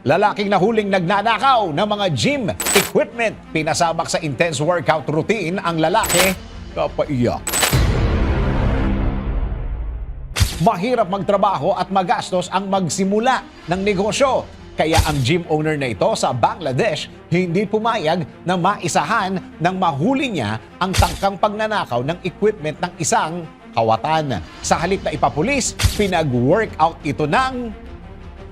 Lalaking nahuling nagnanakaw ng mga gym equipment. Pinasabak sa intense workout routine ang lalaki. Kapaiyak. Mahirap magtrabaho at magastos ang magsimula ng negosyo. Kaya ang gym owner na ito sa Bangladesh hindi pumayag na maisahan ng mahuli niya ang tangkang pagnanakaw ng equipment ng isang kawatan. Sa halip na ipapulis, pinag-workout ito ng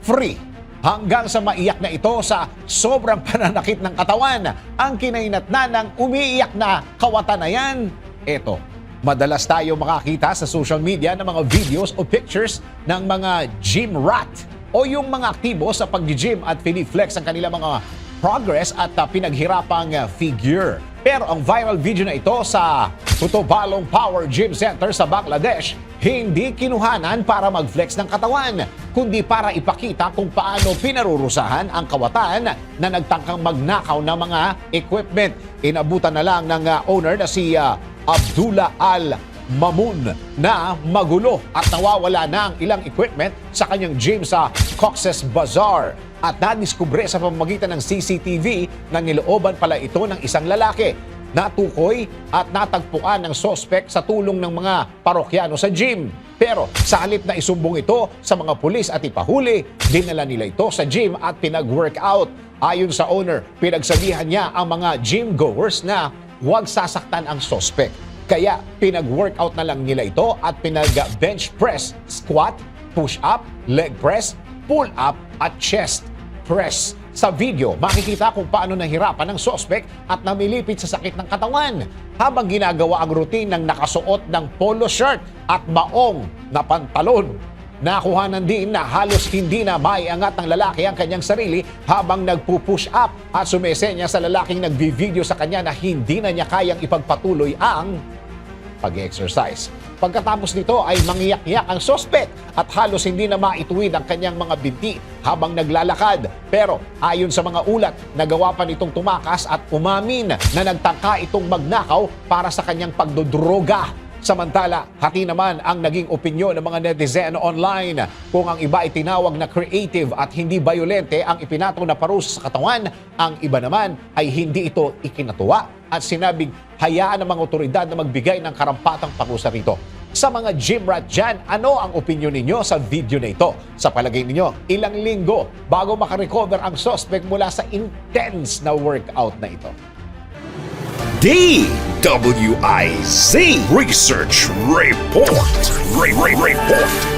free. Hanggang sa maiyak na ito sa sobrang pananakit ng katawan, ang kinainatna ng umiiyak na kawatan na yan, eto, Madalas tayo makakita sa social media ng mga videos o pictures ng mga gym rat o yung mga aktibo sa pag-gym at piniflex ang kanilang mga progress at uh, pinaghirapang uh, figure. Pero ang viral video na ito sa Tutobalong Power Gym Center sa Bangladesh, hindi kinuhanan para mag-flex ng katawan, kundi para ipakita kung paano pinarurusahan ang kawatan na nagtangkang magnakaw ng mga equipment. Inabutan na lang ng uh, owner na si uh, Abdullah Al Mamun na magulo at nawawala na ang ilang equipment sa kanyang gym sa Cox's Bazaar at nadiskubre sa pamamagitan ng CCTV na nilooban pala ito ng isang lalaki. Natukoy at natagpuan ng sospek sa tulong ng mga parokyano sa gym. Pero sa halip na isumbong ito sa mga pulis at ipahuli, dinala nila ito sa gym at pinag-workout. Ayon sa owner, pinagsabihan niya ang mga gym goers na huwag sasaktan ang sospek. Kaya pinag-workout na lang nila ito at pinag-bench press, squat, push-up, leg press, pull-up at chest press. Sa video, makikita kung paano nahirapan ng sospek at namilipit sa sakit ng katawan habang ginagawa ang routine ng nakasuot ng polo shirt at maong na pantalon. Nakuhanan din na halos hindi na maiangat ng lalaki ang kanyang sarili habang nagpo-push up at sumesenya sa lalaking nagbi-video sa kanya na hindi na niya kayang ipagpatuloy ang pag-exercise. Pagkatapos nito ay mangiyak-iyak ang sospek at halos hindi na maituwid ang kanyang mga binti habang naglalakad. Pero ayon sa mga ulat, nagawa pa nitong tumakas at umamin na nagtangka itong magnakaw para sa kanyang pagdodroga. Samantala, hati naman ang naging opinyon ng mga netizen online. Kung ang iba ay tinawag na creative at hindi violente ang ipinatong na parusa sa katawan, ang iba naman ay hindi ito ikinatuwa at sinabing hayaan ng mga otoridad na magbigay ng karampatang parusa rito. Sa mga gym rat dyan, ano ang opinion ninyo sa video na ito? Sa palagay ninyo, ilang linggo bago makarecover ang suspect mula sa intense na workout na ito? DWIZ Research Report. Re- Re- Report.